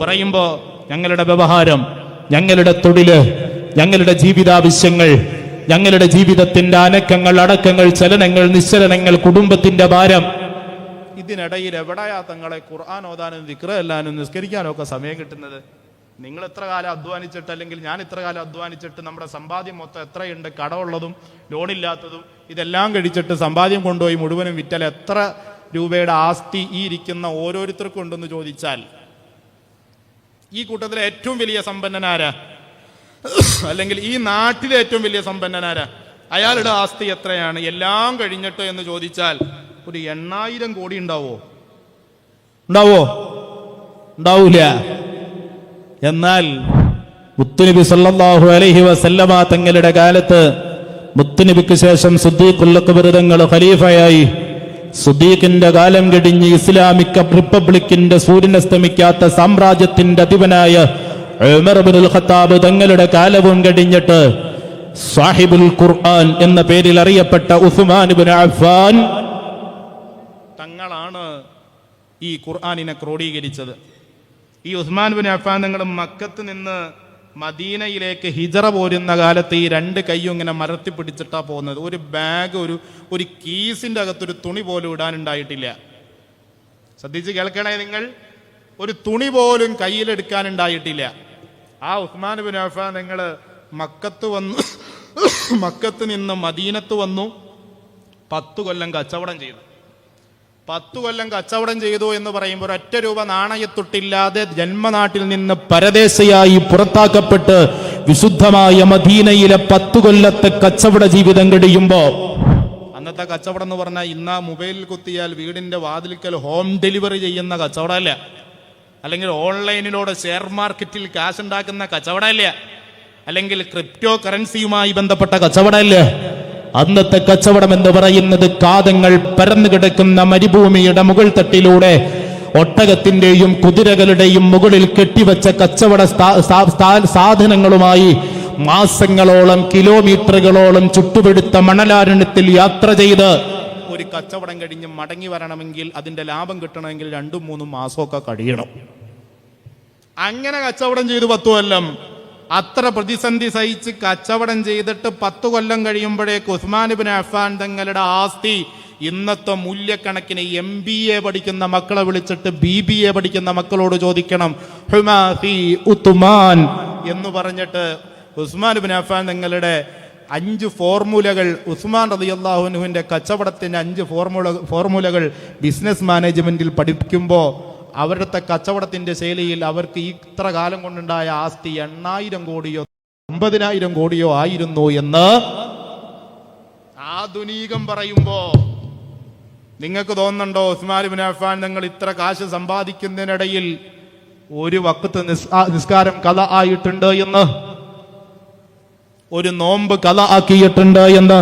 പറയുമ്പോ ഞങ്ങളുടെ വ്യവഹാരം ഞങ്ങളുടെ തൊഴിൽ ഞങ്ങളുടെ ജീവിതാവശ്യങ്ങൾ ഞങ്ങളുടെ ജീവിതത്തിന്റെ അനക്കങ്ങൾ അടക്കങ്ങൾ ചലനങ്ങൾ നിശ്ചലനങ്ങൾ കുടുംബത്തിന്റെ ഭാരം. ഇതിനിടയിൽ എവിടെയാ തങ്ങളെ ഖുർആൻ ഓതാനും വിക്രയല്ലാനും നിസ്കരിക്കാനും ഒക്കെ സമയം കിട്ടുന്നത്? നിങ്ങൾ എത്ര കാലം അധ്വാനിച്ചിട്ട് അല്ലെങ്കിൽ ഞാൻ ഇത്ര കാലം അധ്വാനിച്ചിട്ട് നമ്മുടെ സമ്പാദ്യം മൊത്തം എത്രയുണ്ട്? കടമുള്ളതും ലോണില്ലാത്തതും ഇതെല്ലാം കഴിച്ചിട്ട് സമ്പാദ്യം കൊണ്ടുപോയി മുഴുവനും വിറ്റാൽ എത്ര രൂപയുടെ ആസ്തി ഈ ഇരിക്കുന്ന ഓരോരുത്തർക്കും ഉണ്ടെന്ന് ചോദിച്ചാൽ ഈ കൂട്ടത്തിലെ ഏറ്റവും വലിയ സമ്പന്നനാരാ അല്ലെങ്കിൽ ഈ നാട്ടിലെ ഏറ്റവും വലിയ സമ്പന്നനാരാ അയാളുടെ ആസ്തി എത്രയാണ്? എല്ലാം കഴിഞ്ഞിട്ട് എന്ന് ചോദിച്ചാൽ ഒരു എണ്ണായിരം കോടി ഉണ്ടാവോ? ഉണ്ടാവോ? ഉണ്ടാവൂല. എന്നാൽ മുത്തുനബി സല്ലാഹു അലഹി വസല്ലമ തങ്ങളുടെ കാലത്ത് മുത്തുനബിക്ക് ശേഷം സുദ്ദീഖുല്ലക്ക് ബിരുദങ്ങൾ ഖലീഫയായി. സുദ്ദീഖിന്റെ കാലം കഴിഞ്ഞ് ഇസ്ലാമിക് റിപ്പബ്ലിക്കിന്റെ സൂര്യനസ്തമിക്കാത്ത സാമ്രാജ്യത്തിന്റെ അധിപനായ ഖത്താബ് തങ്ങളുടെ കാലവും കഴിഞ്ഞിട്ട് സാഹിബുൽ ഖുർആൻ എന്ന പേരിൽ അറിയപ്പെട്ട ഉസ്മാൻ ഇബ്നു അഫ്ഫാൻ തങ്ങളാണ് ഈ ഖുർആാനിനെ ക്രോഡീകരിച്ചത്. ഈ ഉസ്മാൻ ബിൻ അഫാൻ തങ്ങൾ മക്കത്ത് നിന്ന് മദീനയിലേക്ക് ഹിജറ പോരുന്ന കാലത്ത് ഈ രണ്ട് കൈയും ഇങ്ങനെ മരത്തി പിടിച്ചിട്ടാണ് പോകുന്നത്. ഒരു ബാഗ് ഒരു ഒരു കീസിന്റെ അകത്തൊരു തുണി പോലും ഇടാനുണ്ടായിട്ടില്ല. ശ്രദ്ധിച്ച് കേൾക്കണേ നിങ്ങൾ. ഒരു തുണി പോലും കയ്യിലെടുക്കാനുണ്ടായിട്ടില്ല. ആ ഉസ്മാൻ ബിൻ അഫാൻ നിങ്ങൾ മക്കത്ത് വന്നു മക്കത്ത് നിന്ന് മദീനത്ത് വന്നു പത്തു കൊല്ലം കച്ചവടം ചെയ്തു. പത്തു കൊല്ലം കച്ചവടം ചെയ്തു എന്ന് പറയുമ്പോൾ ഒറ്റ രൂപ നാണയത്തൊട്ടില്ലാതെ ജന്മനാട്ടിൽ നിന്ന് പരദേശയായി പുറത്താക്കപ്പെട്ട് വിശുദ്ധമായ മദീനയിലെ പത്തു കൊല്ലത്തെ കച്ചവട ജീവിതം കഴിയുമ്പോ അന്നത്തെ കച്ചവടം എന്ന് പറഞ്ഞാൽ ഇന്ന് മൊബൈലിൽ കുത്തിയാൽ വീടിന്റെ വാതിൽക്കൽ ഹോം ഡെലിവറി ചെയ്യുന്ന കച്ചവടമല്ല. അല്ലെങ്കിൽ ഓൺലൈനിലൂടെ ഷെയർ മാർക്കറ്റിൽ കാശ് ഉണ്ടാക്കുന്ന കച്ചവടമല്ല. അല്ലെങ്കിൽ ക്രിപ്റ്റോ കറൻസിയുമായി ബന്ധപ്പെട്ട കച്ചവടമല്ല. അന്നത്തെ കച്ചവടം എന്ന് പറയുന്നത് കാതങ്ങൾ പരന്നു കിടക്കുന്ന മരുഭൂമിയുടെ മുകൾ തട്ടിലൂടെ ഒട്ടകത്തിന്റെയും കുതിരകളുടെയും മുകളിൽ കെട്ടിവെച്ച കച്ചവട സാധനങ്ങളുമായി മാസങ്ങളോളം കിലോമീറ്ററുകളോളം ചുട്ടുപിടുത്ത മണലാരണ്യത്തിൽ യാത്ര ചെയ്ത് ഒരു കച്ചവടം കഴിഞ്ഞ് മടങ്ങി വരണമെങ്കിൽ അതിന്റെ ലാഭം കിട്ടണമെങ്കിൽ രണ്ടും മൂന്നും മാസമൊക്കെ കഴിയണം. അങ്ങനെ കച്ചവടം ചെയ്തു പത്തു കൊല്ലം അത്ര പ്രതിസന്ധി സഹിച്ച് കച്ചവടം ചെയ്തിട്ട് പത്തു കൊല്ലം കഴിയുമ്പോഴേക്ക് ഉസ്മാൻ ബിൻ അഫാൻ തങ്ങളുടെ ആസ്തി ഇന്നത്തെ മൂല്യക്കണക്കിന് എം ബി എ പഠിക്കുന്ന മക്കളെ വിളിച്ചിട്ട് ബി ബി എ പഠിക്കുന്ന മക്കളോട് ചോദിക്കണം ഹുമാ ഫീ ഉത്തുമാൻ എന്ന് പറഞ്ഞിട്ട് ഉസ്മാൻ ബിൻ അഫാൻ തങ്ങളുടെ അഞ്ച് ഫോർമുലകൾ ഉസ്മാൻ റതി അള്ളാഹുനുവിന്റെ കച്ചവടത്തിന്റെ അഞ്ച് ഫോർമുല ഫോർമുലകൾ ബിസിനസ് മാനേജ്മെന്റിൽ പഠിപ്പിക്കുമ്പോൾ അവരുടെ കച്ചവടത്തിന്റെ ശൈലിയിൽ അവർക്ക് ഇത്ര കാലം കൊണ്ടുണ്ടായ ആസ്തി എണ്ണായിരം കോടിയോ ഒമ്പതിനായിരം കോടിയോ ആയിരുന്നു എന്ന് ആധുനികം പറയുമ്പോ നിങ്ങൾക്ക് തോന്നുന്നുണ്ടോ ഉസ്മാൻ ബിൻ അഫാൻ നിങ്ങൾ ഇത്ര കാശ് സമ്പാദിക്കുന്നതിനിടയിൽ ഒരു വക്കത്ത് നിസ്കാരം കഥ ആയിട്ടുണ്ട് എന്ന് ഒരു നോമ്പ് കഥ ആക്കിയിട്ടുണ്ട് എന്ന്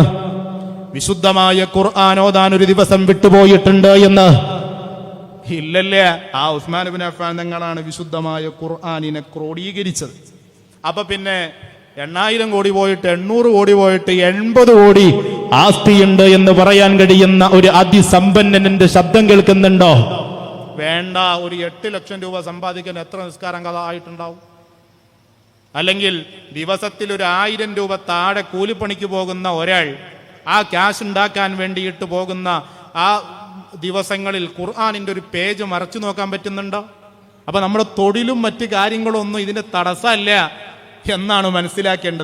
വിശുദ്ധമായ ഖുർആാനോദാൻ ഒരു ദിവസം വിട്ടുപോയിട്ടുണ്ട് എന്ന് ഇല്ലല്ല? ആ ഉസ്മാൻ ബിൻ അഫാൻ തങ്ങളാണ് വിശുദ്ധമായ ഖുർആാനിനെ ക്രോഡീകരിച്ചത്. അപ്പൊ പിന്നെ എണ്ണായിരം കോടി പോയിട്ട് എണ്ണൂറ് കോടി പോയിട്ട് എൺപത് കോടി ആസ്തിയുണ്ട് എന്ന് പറയാൻ കഴിയുന്ന ഒരു അതിസമ്പന്നന്റെ ശബ്ദം കേൾക്കുന്നുണ്ടോ? വേണ്ട ഒരു എട്ട് ലക്ഷം രൂപ സമ്പാദിക്കാൻ എത്ര നിസ്കാരം കഥ ആയിട്ടുണ്ടാവും? അല്ലെങ്കിൽ ദിവസത്തിൽ ഒരു ആയിരം രൂപ താഴെ കൂലിപ്പണിക്ക് പോകുന്ന ഒരാൾ ആ ക്യാഷ് ഉണ്ടാക്കാൻ വേണ്ടിയിട്ട് പോകുന്ന ആ ദിവസങ്ങളിൽ ഖുർആാനിന്റെ ഒരു പേജ് മറച്ചു നോക്കാൻ പറ്റുന്നുണ്ടോ? അപ്പൊ നമ്മുടെ തൊഴിലും മറ്റു കാര്യങ്ങളും ഒന്നും ഇതിന്റെ തടസ്സമല്ല എന്നാണ് മനസ്സിലാക്കേണ്ടത്.